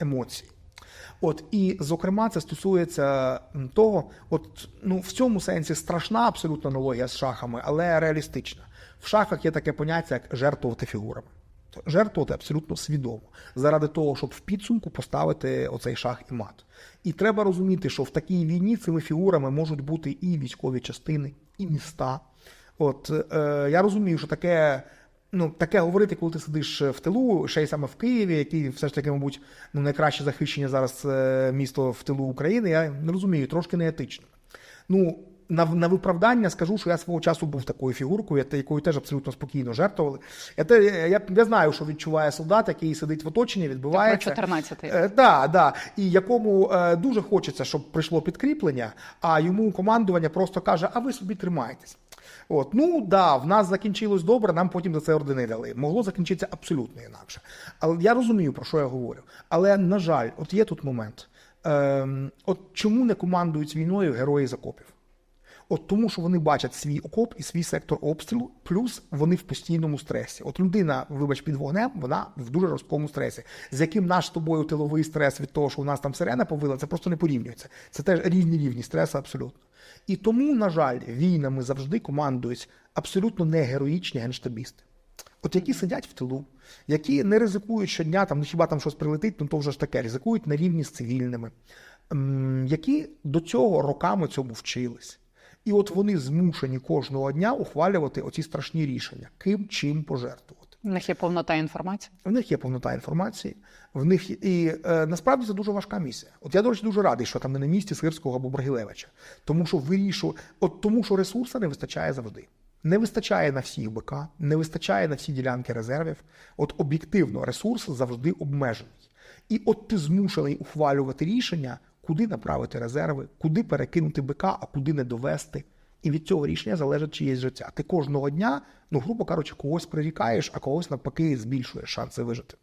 емоцій. От і зокрема, це стосується того, от ну в цьому сенсі страшна абсолютно аналогія з шахами, але реалістична. В шахах є таке поняття, як жертвувати фігурами. Жертвувати абсолютно свідомо заради того, щоб в підсумку поставити оцей шах і мат. І треба розуміти, що в такій війні цими фігурами можуть бути і військові частини, і міста. От е, я розумію, що таке. Ну, таке говорити, коли ти сидиш в тилу, ще й саме в Києві, який все ж таки, мабуть, ну найкраще захищення зараз е, місто в тилу України. Я не розумію, трошки неетично. Ну, на, на виправдання скажу, що я свого часу був такою фігуркою, якою теж абсолютно спокійно жертвували. Я, те, я, я знаю, що відчуває солдат, який сидить в оточенні, відбувається. Про 14-й. Е, да, да. І якому е, дуже хочеться, щоб прийшло підкріплення, а йому командування просто каже: а ви собі тримайтесь. От, ну да, в нас закінчилось добре, нам потім за це ордени дали. Могло закінчитися абсолютно інакше. Але я розумію, про що я говорю. Але, на жаль, от є тут момент. Ем, от чому не командують війною герої з окопів? От тому, що вони бачать свій окоп і свій сектор обстрілу, плюс вони в постійному стресі. От людина, вибач, під вогнем, вона в дуже жорсткому стресі, з яким наш з тобою тиловий стрес від того, що у нас там сирена повила, це просто не порівнюється. Це теж різні рівні стресу абсолютно. І тому, на жаль, війнами завжди командують абсолютно не героїчні генштабісти. От які сидять в тилу, які не ризикують щодня, там ну хіба там щось прилетить, ну то вже ж таке, ризикують на рівні з цивільними, які до цього роками цьому вчились. І от вони змушені кожного дня ухвалювати оці страшні рішення, ким чим пожертвувати. У них є повнота інформації. В них є повнота інформації, в них і е, насправді це дуже важка місія. От я, до речі, дуже радий, що там не на місці Сирського або Брагілевича. Тому що вирішу, от тому, що ресурсу не вистачає завжди. Не вистачає на всіх БК, не вистачає на всі ділянки резервів. От об'єктивно ресурс завжди обмежений. І от ти змушений ухвалювати рішення, куди направити резерви, куди перекинути БК, а куди не довести. І від цього рішення залежить чиєсь життя. Ти кожного дня, ну грубо кажучи, когось прирікаєш, а когось навпаки збільшуєш шанси вижити.